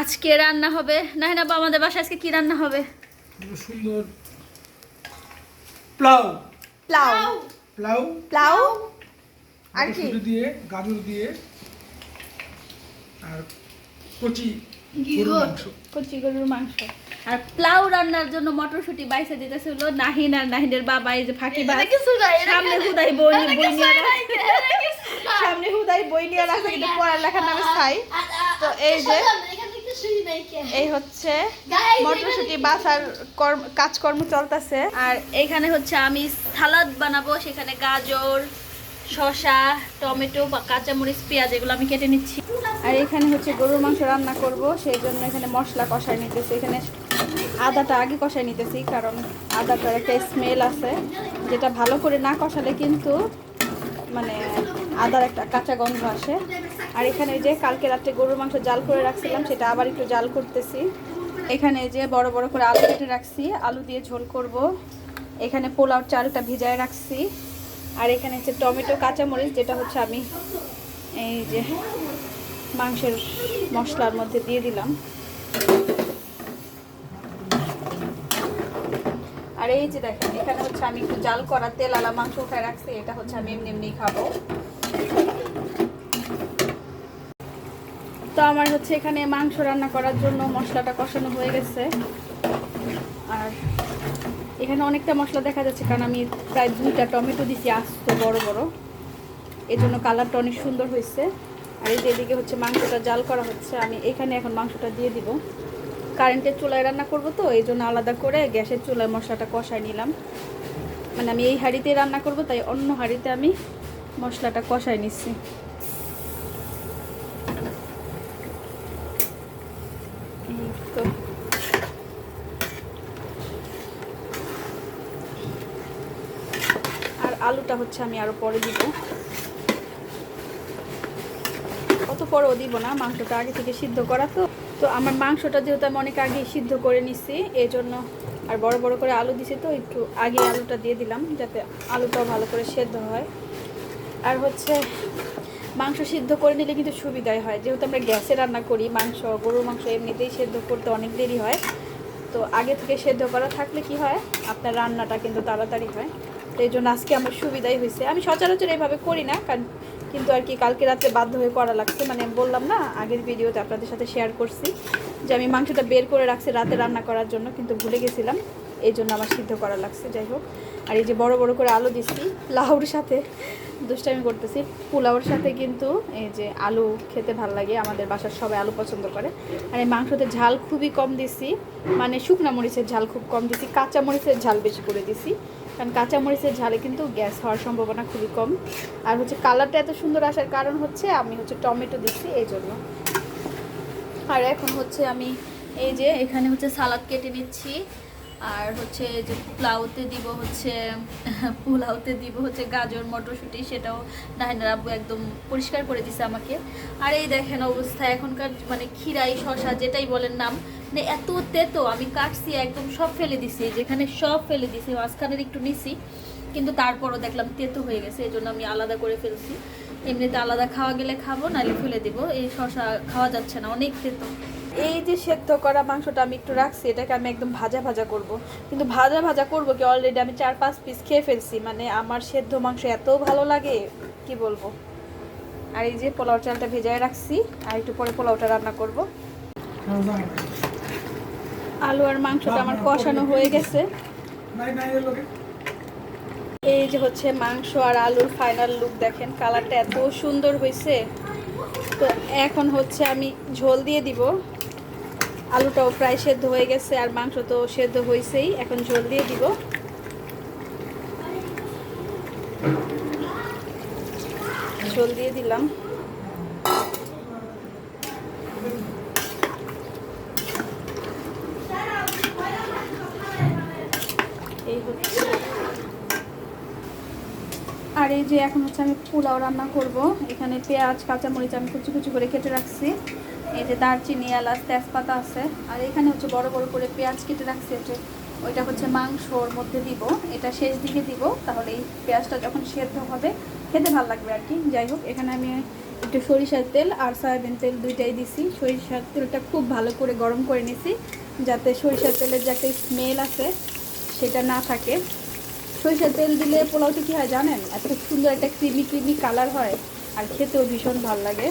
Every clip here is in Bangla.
আজকে রান্না হবে। না না আমাদের বাসায় আজকে কি রান্না হবে? সুন্দর। প্লাউ। প্লাউ। প্লাউ? প্লাউ? আর কি? দিয়ে গাজর দিয়ে আর কচি কচি গরুর মাংস। আর প্লাউ রান্নার জন্য মটরশুঁটি বাইসে দিতেছিল। নাহিন আর নাহিনের বাবা এই যে ফাঁকি সামনে হুদাই বই নিয়ে। সামনে হুদাই বই নিয়ে রাখছে কিন্তু পড়ালেখার নামে ছাই। তো এই যে এই হচ্ছে মটরশুঁটি বাসার কর্ম- কাজকর্ম চলতেছে। আর এখানে হচ্ছে আমি সালাদ বানাবো সেখানে গাজর শসা টমেটো বা কাঁচামরিচ পেঁয়াজ এগুলো আমি কেটে নিচ্ছি। আর এখানে হচ্ছে গরুর মাংস রান্না করব সেই জন্য এখানে মশলা কষাই নিতেছি। এখানে আদাটা আগে কষাই নিতেছি কারণ আদাটার একটা স্মেল আছে। যেটা ভালো করে না কষালে কিন্তু মানে আদার একটা কাঁচা গন্ধ আসে। আর এখানে যে কালকে রাত্রে গরুর মাংস জাল করে রাখছিলাম, সেটা আবার একটু জাল করতেছি। এখানে যে বড় বড় করে আলু কেটে রাখছি, আলু দিয়ে ঝোল করব। এখানে পোলাও চালটা ভিজায় রাখছি। আর এখানে হচ্ছে টমেটো, কাঁচামরিচ, যেটা হচ্ছে আমি এই যে মাংসের মশলার মধ্যে দিয়ে দিলাম। আর এই যে দেখেন, এখানে হচ্ছে আমি একটু জাল করা তেল আলা মাংস উঠায় রাখছি, এটা হচ্ছে আমি এমনি এমনি খাব। তো আমার হচ্ছে এখানে মাংস রান্না করার জন্য মশলাটা কষানো হয়ে গেছে। আর এখানে অনেকটা মশলা দেখা যাচ্ছে, কারণ আমি প্রায় দুইটা টমেটো দিছি আস্ত, বড় বড়। এই জন্য কালারটা অনেক সুন্দর হয়েছে। আর এই যে এদিকে হচ্ছে মাংসটা জাল করা হচ্ছে, আমি এখানে এখন মাংসটা দিয়ে দিব। কারেন্টের চুলায় রান্না করব তো, এই জন্য আলাদা করে গ্যাসের চুলায় মশলাটা কষায় নিলাম। মানে আমি এই হাঁড়িতেই রান্না করব, তাই অন্য হাঁড়িতে আমি মশলাটা কষায় নিচ্ছি এই আর আলুটা হচ্ছে আমি আরও পরে দিব। অত পরেও দিব না, মাংসটা আগে থেকে সিদ্ধ করা তো। তো আমার মাংসটা যেহেতু আমি অনেক আগে সিদ্ধ করে নিছি এই জন্য আর বড় বড় করে আলু দিছি তো, একটু আগে আলুটা দিয়ে দিলাম যাতে আলুটাও ভালো করে সেদ্ধ হয়। আর হচ্ছে মাংস সিদ্ধ করে নিলে কিন্তু সুবিধাই হয়। যেহেতু আমরা গ্যাসে রান্না করি, মাংস, গরুর মাংস এমনিতেই সেদ্ধ করতে অনেক দেরি হয়। তো আগে থেকে সেদ্ধ করা থাকলে কি হয়? আপনার রান্নাটা কিন্তু তাড়াতাড়ি হয়। তো এই জন্য আজকে আমার সুবিধাই হয়েছে। আমি সচরাচর এইভাবে করি না, কারণ কিন্তু আর কি কালকে রাতে বাধ্য হয়ে করা লাগছে। মানে বললাম না, আগের ভিডিওতে আপনাদের সাথে শেয়ার করছি যে আমি মাংসটা বের করে রাখছি রাতে রান্না করার জন্য, কিন্তু ভুলে গেছিলাম। এই জন্য আমার সিদ্ধ করা লাগছে, যাই হোক। আর এই যে বড় বড় করে আলু দিচ্ছি, লাউর সাথে। দুষ্টামি করতেছি। পোলাওর সাথে কিন্তু এই যে আলু খেতে ভালো লাগে, আমাদের বাসার সবাই আলু পছন্দ করে। আর এই মাংসতে ঝাল খুবই কম দিছি মানে শুকনা মরিচের ঝাল খুব কম দিছি, কাঁচা মরিচের ঝাল বেশি করে দিছি। কারণ কাঁচা মরিচের ঝালে কিন্তু গ্যাস হওয়ার সম্ভাবনা খুবই কম। আর হচ্ছে কালারটা এত সুন্দর আসার কারণ হচ্ছে আমি হচ্ছে টমেটো দিচ্ছি, এই জন্য। আর এখন হচ্ছে আমি এই যে এখানে হচ্ছে সালাদ কেটে নিচ্ছি। আর হচ্ছে যে পোলাওতে দিব হচ্ছে, পোলাওতে দিব হচ্ছে গাজর, মটরশুঁটি, সেটাও নাহিনার আব্বু একদম পরিষ্কার করে দিছে আমাকে। আর এই দেখেন অবস্থা, এখনকার মানে খিরাই শশা যেটাই বলেন নাম মানে এত তেতো, আমি কাটছি একদম সব ফেলে দিছি যেখানে সব ফেলে দিছি, মাঝখানের একটু নিছি, কিন্তু তারপরও দেখলাম তেতো হয়ে গেছে, এই জন্য আমি আলাদা করে ফেলছি। এমনিতে আলাদা খাওয়া গেলে খাব, নাহলে ফেলে দিব, এই শশা খাওয়া যাচ্ছে না, অনেক তেতো। এই যে সেদ্ধ করা মাংসটা আমি একটু রাখছি, এটাকে আমি একদম ভাজা ভাজা করব। কিন্তু ভাজা ভাজা করব কি অলরেডি আমি চার পাঁচ পিস খেয়ে ফেলছি। মানে আমার সেদ্ধ মাংস এত ভালো লাগে, কি বলব? আর এই যে পোলাও চালটা ভেজায় রাখছি, আর একটু পরে পোলাওটা রান্না করব। আলু আর মাংসটা আমার কষানো হয়ে গেছে। এই যে হচ্ছে মাংস আর আলুর ফাইনাল লুক দেখেন কালারটা এত সুন্দর হয়েছে তো এখন হচ্ছে আমি ঝোল দিয়ে দিব। আলুটাও প্রায় সেদ্ধ হয়ে গেছে আর মাংস তো সেদ্ধ হয়েছেই এখন ঝোল দিয়ে দিব। ঝোল দিয়ে দিলাম। এই হচ্ছে। আর এই যে এখন হচ্ছে আমি পোলাও রান্না করব। এখানে পেঁয়াজ, কাঁচামরিচ আমি কুচি কুচি করে কেটে রাখছি। এই যে দারচিনি, এলাচ, তেজপাতা আছে। আর এখানে হচ্ছে বড় বড় করে পেঁয়াজ কেটে রাখছি। হচ্ছে ওইটা হচ্ছে মাংসর মধ্যে দিব। এটা শেষ দিকে দিব, তাহলে এই পেঁয়াজটা যখন সেদ্ধ হবে, খেতে ভালো লাগবে আর কি। যাই হোক, এখানে আমি একটু সরিষার তেল আর সয়াবিন তেল দুইটাই দিছি। সরিষার তেলটা খুব ভালো করে গরম করে নিছি, যাতে সরিষার তেলের যে একটা স্মেল আছে, সেটা না থাকে। সরিষার তেল দিলে পোলাওতে কী হয় জানেন? এত সুন্দর একটা ক্রিমি ক্রিমি কালার হয়, আর খেতেও ভীষণ ভালো লাগে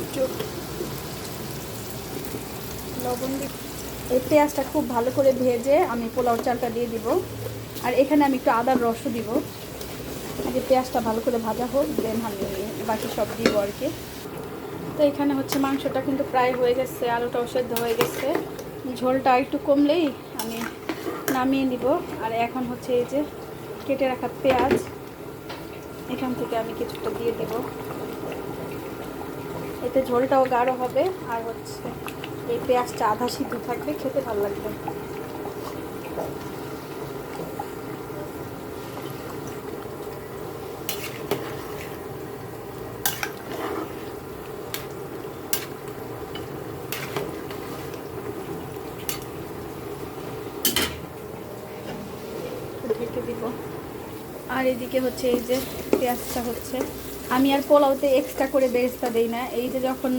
একটু লবণ দি এই পেঁয়াজটা খুব ভালো করে ভেজে আমি পোলাও চালটা দিয়ে দিব। আর এখানে আমি একটু আদার রসও দিব। আগে পেঁয়াজটা ভালো করে ভাজা হোক দেন আমি বাকি সব দিব আর কি। তো এখানে হচ্ছে মাংসটা কিন্তু প্রায় হয়ে গেছে, আলুটাও সেদ্ধ হয়ে গেছে। ঝোলটা একটু কমলেই আমি নামিয়ে নিব। আর এখন হচ্ছে এই যে কেটে রাখা পেঁয়াজ, এখান থেকে আমি কিছুটা দিয়ে দিব। এতে ঝোলটাও গাঢ় হবে। আর হচ্ছে এই পেঁয়াজটা আধা সিদ্ধ থাকবে খেতে ভালো লাগবে। ঢেকে দিব। আর এদিকে হচ্ছে এই যে পেঁয়াজটা হচ্ছে। আমি আর পোলাওতে এক্সট্রা করে বেরেস্তা দেই না। এই যে যখন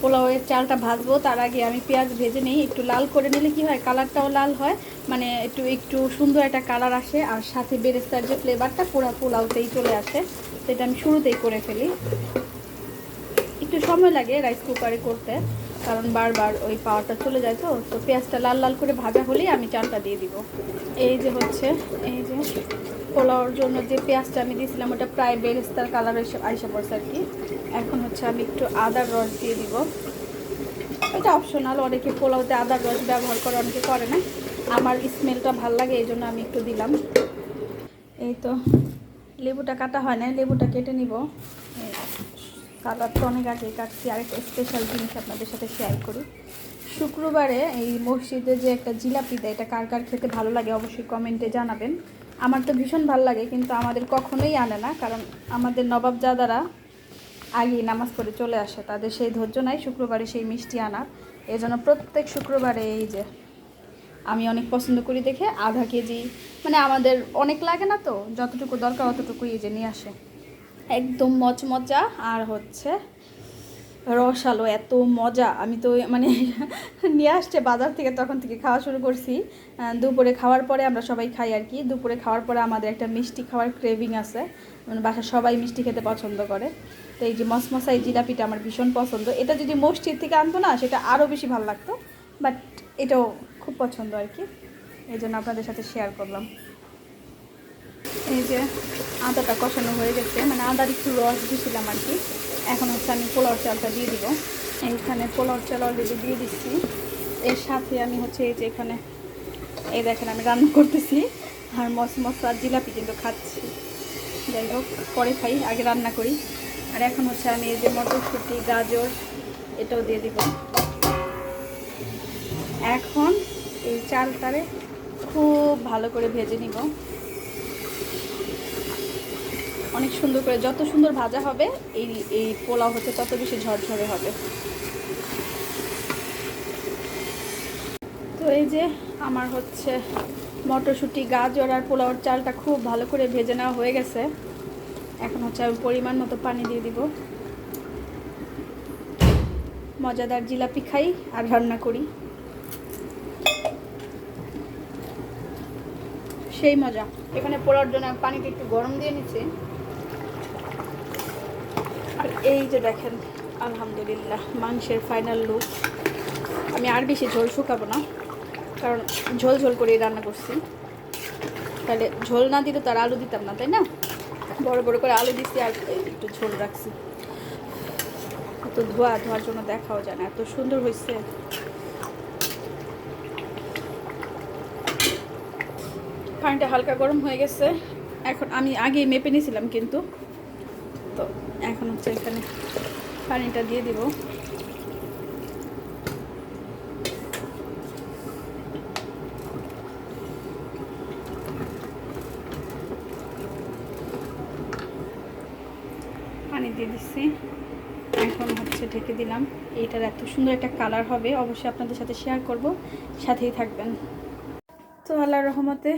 পোলাওয়ের চালটা ভাজবো, তার আগে আমি পেঁয়াজ ভেজে নিই, একটু লাল করে নিলে কি হয়, কালারটাও লাল হয় মানে একটু একটু সুন্দর একটা কালার আসে, আর সাথে বেরেস্তার যে ফ্লেভারটা পুরো পোলাওতেই চলে আসে, সেটা আমি শুরুতেই করে ফেলি। একটু সময় লাগে রাইস কুকারে করতে, কারণ বারবার ওই পাওয়ারটা চলে যায় তো তো পেঁয়াজটা লাল লাল করে ভাজা হলেই আমি চালটা দিয়ে দিব। এই যে হচ্ছে, এই যে পোলাওর জন্য যে পেঁয়াজটা আমি দিয়েছিলাম, ওটা প্রায় বেরেস্তার কালার এসে আইসা পড়ছে আর কি। এখন হচ্ছে আমি একটু আদার রস দিয়ে দিব। এটা অপশনাল অনেকে পোলাওতে আদার রস ব্যবহার করে, অনেকে করে না। আমার স্মেলটা ভালো লাগে, এই জন্য আমি একটু দিলাম। এই তো, লেবুটা কাটা হয় না লেবুটা কেটে নিব। কালার তো অনেক আগে কাটছি, আরেকটা স্পেশাল জিনিস আপনাদের সাথে শেয়ার করি। শুক্রবারে এই মসজিদে যে একটা জিলাপি দেয়, এটা কার কার খেতে ভালো লাগে অবশ্যই কমেন্টে জানাবেন। আমার তো ভীষণ ভালো লাগে, কিন্তু আমাদের কখনোই আনে না, কারণ আমাদের নবাব নবাবজাদারা আগেই নামাজ পড়ে চলে আসে, তাদের সেই ধৈর্য নাই, শুক্রবারে সেই মিষ্টি আনার এই জন্য প্রত্যেক শুক্রবারে এই যে আমি অনেক পছন্দ করি দেখে আধা কেজি মানে আমাদের অনেক লাগে না তো, যতটুকু দরকার অতটুকুই এই যে নিয়ে আসে। একদম মচমচা, আর হচ্ছে রসালো, এত মজা। আমি তো মানে নিয়ে আসছে বাজার থেকে, তখন থেকে খাওয়া শুরু করছি। দুপুরে খাওয়ার পরে আমরা সবাই খাই আর কি। দুপুরে খাওয়ার পরে আমাদের একটা মিষ্টি খাওয়ার ক্রেভিং আছে। মানে বাসার সবাই মিষ্টি খেতে পছন্দ করে। তো এই যে মসমসাই জিলাপিটা আমার ভীষণ পছন্দ। এটা যদি মসজিদ থেকে আনতো না, সেটা আরও বেশি ভালো লাগতো। বাট এটাও খুব পছন্দ আর কি। এই জন্য আপনাদের সাথে শেয়ার করলাম। এই যে আদাটা কষানো হয়ে গেছে। মানে আদার একটু রস দিয়েছিলাম আর কি। এখন হচ্ছে আমি পোলাও চালটা দিয়ে দিব। এইখানে পোলাও চাল অলরেডি দিয়ে দিচ্ছি। এর সাথে আমি হচ্ছে এই যে এখানে, এই দেখেন আমি রান্না করতেছি। আর মস মশলা জিলাপি কিন্তু খাচ্ছি। যাই হোক, পরে খাই, আগে রান্না করি। আর এখন হচ্ছে আমি এই যে মটরশুঁটি, গাজর, এটাও দিয়ে দিব। এখন এই চালটারে খুব ভালো করে ভেজে নিব। অনেক সুন্দর করে, যত সুন্দর ভাজা হবে, এই এই পোলাও হচ্ছে তত বেশি ঝরঝরে হবে। তো এই যে আমার হচ্ছে মটরশুঁটি, গাজর আর পোলাওর চালটা খুব ভালো করে ভেজে নেওয়া হয়ে গেছে। এখন হচ্ছে আমি পরিমাণ মতো পানি দিয়ে দিব। মজাদার জিলাপি খাই আর রান্না করি। সেই মজা। এখানে পোলাওর জন্য পানিটা একটু গরম দিয়ে নিচ্ছি। এই যে দেখেন, আলহামদুলিল্লাহ, মাংসের ফাইনাল লুক আমি আর বেশি ঝোল শুকাবো না, কারণ ঝোল ঝোল করেই রান্না করছি। তাহলে ঝোল না দিলে তো আর আলু দিতাম না, তাই না? বড় বড় করে আলু দিচ্ছি আর একটু ঝোল রাখছি। এত ধোয়া ধোয়ার জন্য দেখাও যায় না, এত সুন্দর হয়েছে পানিটা হালকা গরম হয়ে গেছে। এখন আমি আগেই মেপে নিয়েছিলাম কিন্তু তো এখন হচ্ছে এখানে পানিটা দিয়ে দিব। পানি দিয়ে দিচ্ছি। এখন হচ্ছে ঢেকে দিলাম। এইটার এত সুন্দর একটা কালার হবে, অবশ্যই আপনাদের সাথে শেয়ার করব। সাথেই থাকবেন। তো আল্লাহ রহমতে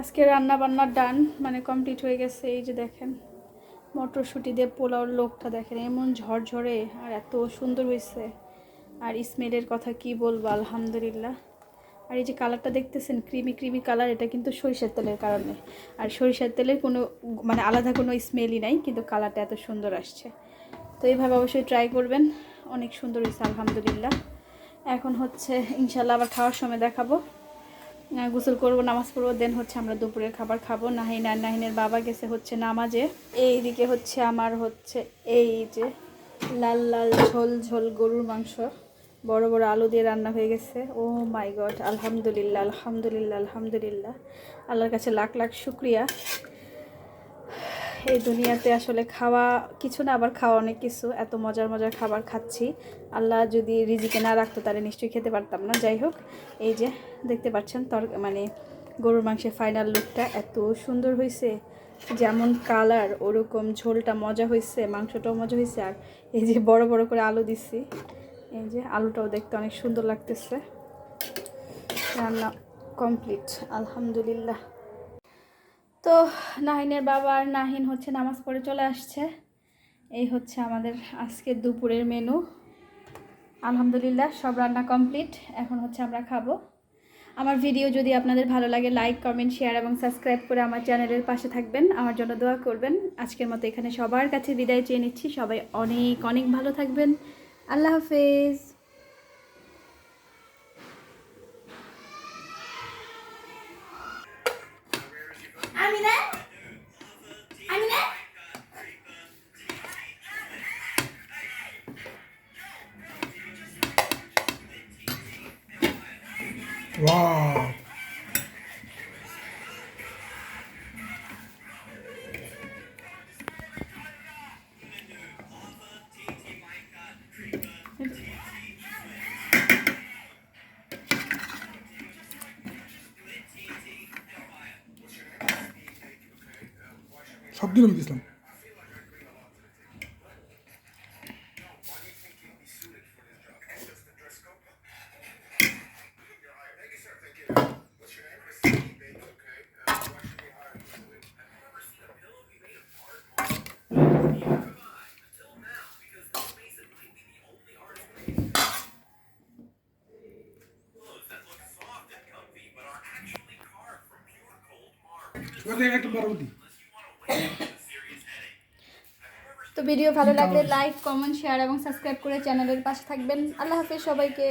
আজকে রান্না বান্নার ডান মানে কমপ্লিট হয়ে গেছে। এই যে দেখেন মটরশুঁটি দিয়ে পোলাওর লোকটা দেখেন, এমন ঝরঝরে আর এত সুন্দর হয়েছে। আর স্মেলের কথা কি বলব, আলহামদুলিল্লাহ। আর এই যে কালারটা দেখতেছেন, ক্রিমি ক্রিমি কালার, এটা কিন্তু সরিষার তেলের কারণে। আর সরিষার তেলের কোনো মানে আলাদা কোনো স্মেলই নাই, কিন্তু কালারটা এত সুন্দর আসছে। তো এইভাবে অবশ্যই ট্রাই করবেন, অনেক সুন্দর হয়েছে, আলহামদুলিল্লাহ। এখন হচ্ছে, ইনশাল্লাহ আবার খাওয়ার সময় দেখাবো। গোসল করব, নামাজ পড়ব দেন হচ্ছে আমরা দুপুরের খাবার খাব। নাহিন আর নাহিনের বাবা গেছে হচ্ছে নামাজে। এইদিকে হচ্ছে আমার হচ্ছে এই যে লাল লাল ঝোল ঝোল গরুর মাংস, বড় বড় আলু দিয়ে রান্না হয়ে গেছে। ও মাই গড আলহামদুলিল্লাহ আলহামদুলিল্লাহ আলহামদুলিল্লাহ। আল্লাহর কাছে লাখ লাখ শুক্রিয়া। এই দুনিয়াতে আসলে খাওয়া, কিছু না, আবার খাওয়া অনেক কিছু। এত মজার মজার খাবার খাচ্ছি। আল্লাহ যদি রিজিকে না রাখতো, তাহলে নিশ্চয়ই খেতে পারতাম না। যাই হোক, এই যে দেখতে পাচ্ছেন তর মানে গরুর মাংসের ফাইনাল লুকটা এত সুন্দর হয়েছে যেমন কালার ওরকম ঝোলটা মজা হয়েছে মাংসটাও মজা হয়েছে আর এই যে বড় বড় করে আলু দিচ্ছি এই যে আলুটাও দেখতে অনেক সুন্দর লাগতেছে। রান্না কমপ্লিট আলহামদুলিল্লাহ। তো নাহিনের বাবা আর নাহিন হচ্ছে নামাজ পড়ে চলে আসছে। এই হচ্ছে আমাদের আজকের দুপুরের মেনু। আলহামদুলিল্লাহ, সব রান্না কমপ্লিট। এখন হচ্ছে আমরা খাব। আমার ভিডিও যদি আপনাদের ভালো লাগে, লাইক, কমেন্ট, শেয়ার এবং সাবস্ক্রাইব করে আমার চ্যানেলের পাশে থাকবেন। আমার জন্য দোয়া করবেন। আজকের মতো এখানে সবার কাছে বিদায় চেয়ে নিচ্ছি। সবাই অনেক অনেক ভালো থাকবেন। আল্লাহ হাফেজ। Amina. সব দিলাম দিছিলাম ওদের একটা পরবর্তী তো ভিডিও ভালো লাগলে লাইক কমেন্ট শেয়ার এবং সাবস্ক্রাইব করে চ্যানেলের পাশে থাকবেন। আল্লাহ হাফেজ সবাইকে।